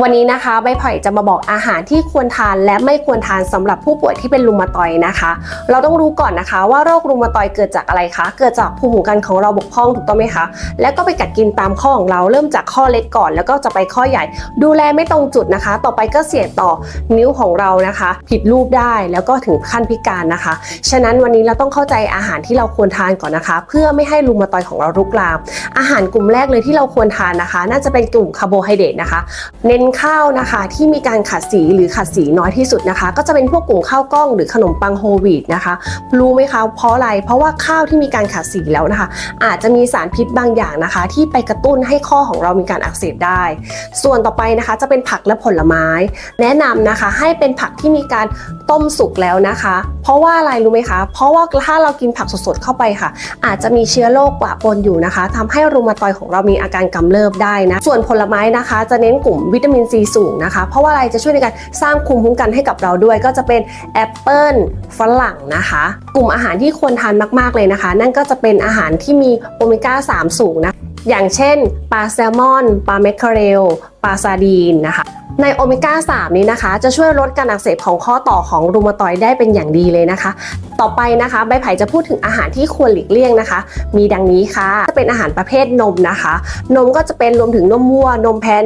วันนี้นะคะใบไผ่จะมาบอกอาหารที่ควรทานและไม่ควรทานสำหรับผู้ป่วยที่เป็นรูมาตอยนะคะ เราต้องรู้ก่อนนะคะว่าโรครูมาตอยเกิดจากอะไรคะ เกิดจากภูมิคุ้มกันของเราบกพร่องถูกต้องไหมคะ แล้วก็ไปกัดกินตามข้อของเราเริ่มจากข้อเล็กก่อน แล้วก็จะไปข้อใหญ่ ดูแลไม่ตรงจุดนะคะ ต่อไปก็เสียต่อนิ้วของเรานะคะ ผิดรูปได้แล้วก็ถึงขั้นพิการนะคะ ฉะนั้นวันนี้เราต้องเข้าใจอาหารที่เราควรทานก่อนนะคะ เพื่อไม่ให้รูมาตอยของเรารุกลามอาหารกลุ่มแรกเลยที่เราควรทานนะคะ น่าจะเป็นกลุ่มคาร์โบไฮเดรตนะคะเน้นข้าวนะคะ ที่มีการขัดสีหรือขัดสีน้อยที่สุดนะคะ ก็จะเป็นพวกกลุ่มข้าวกล้องหรือขนมปังโฮลวีตนะคะ รู้ไหมคะเพราะอะไรเพราะว่าข้าวที่มีการขัดสีแล้วนะคะ อาจจะมีสารพิษบางอย่างนะคะ ที่ไปกระตุ้นให้ข้อของเรามีการอักเสบได้ ส่วนต่อไปนะคะ จะเป็นผักและผลไม้ แนะนำนะคะ ให้เป็นผักที่มีการต้มสุกแล้วนะคะ เพราะว่าอะไรรู้ไหมคะ เพราะว่าถ้าเรากินผักสดๆเข้าไปค่ะ อาจจะมีเชื้อโรคปะปนอยู่นะคะทำให้รูมาตอยของเรามีอาการกำเริบได้นะส่วนผลไม้นะคะ จะเน้นกลุ่มวิวิตามินซีสูงนะคะ เพราะว่าอะไรจะช่วยในการสร้างภูมิคุ้มกันให้กับเราด้วย ก็จะเป็นแอปเปิลฝรั่งนะคะ กลุ่มอาหารที่ควรทานมากๆเลยนะคะ นั่นก็จะเป็นอาหารที่มีโอเมก้า 3 สูงนะอย่างเช่นปลาแซลมอนปลาแมคเคอเรลปลาซาดีนนะคะในโอเมก้า 3 นี้นะคะ จะช่วยลดการอักเสบของข้อต่อของรูมาตอยได้เป็นอย่างดีเลยนะคะ ต่อไปนะคะใบไผ่จะพูดถึงอาหารที่ควรหลีกเลี่ยงนะคะ มีดังนี้ค่ะจะเป็นอาหารประเภทนมนะคะ นมก็จะเป็นรวมถึงนมวัวนมแพะ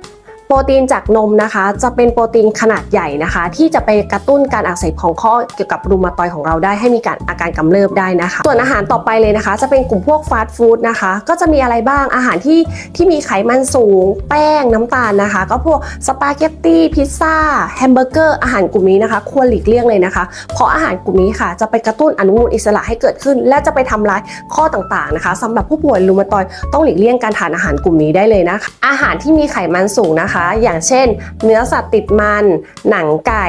โปรตีนจากนมนะคะ จะเป็นโปรตีนขนาดใหญ่นะคะ ที่จะไปกระตุ้นการอักเสบของข้อเกี่ยวกับรูมาตอยด์ของเราได้ให้มีการอาการกำเริบได้นะคะ ส่วนอาหารต่อไปเลยนะคะ จะเป็นกลุ่มพวกฟาสต์ฟู้ดนะคะ ก็จะมีอะไรบ้างอาหารที่ที่มีไขมันสูง แป้งน้ำตาลนะคะ ก็พวกสปาเกตตี้พิซซ่าแฮมเบอร์เกอร์อาหารกลุ่มนี้นะคะ ควรหลีกเลี่ยงเลยนะคะ เพราะอาหารกลุ่มนี้ค่ะ จะไปกระตุ้นอนุมูลอิสระให้เกิดขึ้น และจะไปทำร้ายข้อต่างๆนะคะสำหรับผู้ป่วยรูมาตอยด์ต้องหลีกเลี่ยงการทานอาหารกลุ่มนี้ได้เลยนะคะอาหารที่มีไขมันสูงนะคะอย่างเช่น เนื้อสัตว์ติดมัน หนังไก่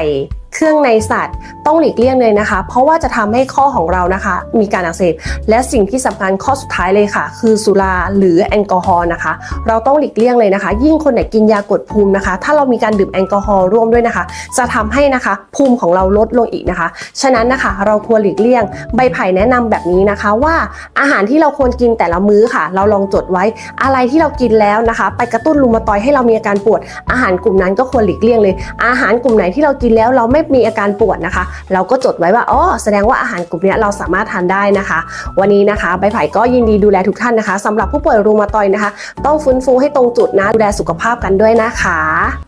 เครื่องในสัตว์ ต้องหลีกเลี่ยงเลยนะคะ เพราะว่าจะทำให้ข้อของเรานะคะ มีการอักเสบ และสิ่งที่สำคัญข้อสุดท้ายเลยค่ะ คือสุราหรือแอลกอฮอล์นะคะ เราต้องหลีกเลี่ยงเลยนะคะ ยิ่งคนไหนกินยากดภูมินะคะ ถ้าเรามีการดื่มแอลกอฮอล์ร่วมด้วยนะคะ จะทำให้นะคะภูมิของเราลดลงอีกนะคะ ฉะนั้นนะคะเราควรหลีกเลี่ยงใบไผ่แนะนำแบบนี้นะคะว่าอาหารที่เราควรกินแต่ละมื้อค่ะ เราลองจดไว้อะไรที่เรากินแล้วนะคะ ไปกระตุ้นรูมาตอยให้เรามีอาการปวดอาหารกลุ่มนั้นก็ควรหลีกเลี่ยงเลย อาหารกลุ่มไหนที่เรากินแล้วเราไม่มีอาการปวดนะคะ เราก็จดไว้ว่าอ๋อแสดงว่าอาหารกลุ่มนี้เราสามารถทานได้นะคะ วันนี้นะคะใบไผ่ก็ยินดีดูแลทุกท่านนะคะสำหรับผู้ป่วยรูมาตอยนะคะ ต้องฟื้นฟูให้ตรงจุดนะดูแลสุขภาพกันด้วยนะคะ